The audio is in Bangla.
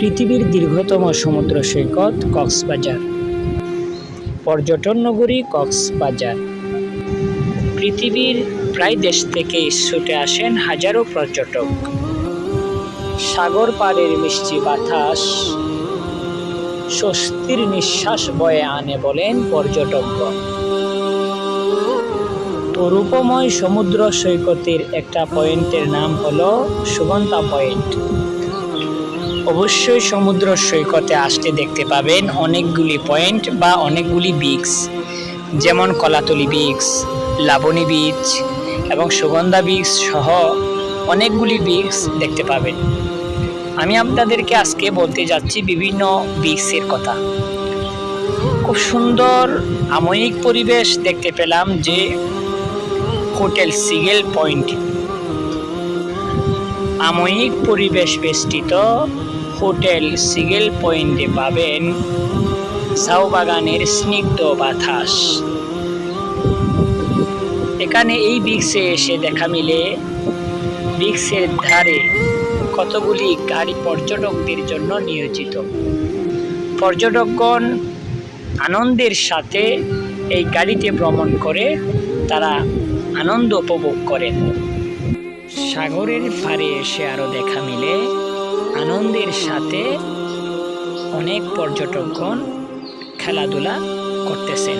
পৃথিবীর দীর্ঘতম সমুদ্র সৈকত কক্সবাজার। পর্যটন নগরী কক্সবাজার। পৃথিবীর প্রায় দেশ থেকে ছুটে আসেন হাজারো পর্যটক। সাগর পাড়ের মিষ্টি বাতাস, স্বস্তির নিঃশ্বাস বয়ে আনে বলেন পর্যটকগণ। তো রূপময় সমুদ্র সৈকতের একটা পয়েন্টের নাম হলো সুগন্ধা পয়েন্ট। অবশ্যই সমুদ্র সৈকতে আসতে দেখতে পাবেন অনেকগুলি পয়েন্ট বা অনেকগুলি বিচ যেমন কলাতলি বিচ লাবণী বিচ এবং সুগন্ধা বিচ সহ অনেকগুলি বিচ দেখতে পাবেন। আমি আপনাদেরকে আজকে বলতে যাচ্ছি বিভিন্ন বিচের কথা। খুব সুন্দর আময়িক পরিবেশ দেখতে পেলাম যে হোটেল সিগেল পয়েন্ট। আময়িক পরিবেশ বেষ্টিত হোটেল সিগেল পয়েন্টে পাবেন বাগানের স্নিগ্ধ বাতাস। এখানে এই বিক্সে এসে দেখা মিলে। বিক্সের ধারে কতগুলি গাড়ি পর্যটকদের জন্য নিয়োজিত। পর্যটকগণ আনন্দের সাথে এই গাড়িতে ভ্রমণ করে তারা আনন্দ উপভোগ করেন। সাগরের পাড়ে এসে আরও দেখা মিলে। আনন্দের সাথে অনেক পর্যটকগণ খেলাধুলা করতেছেন।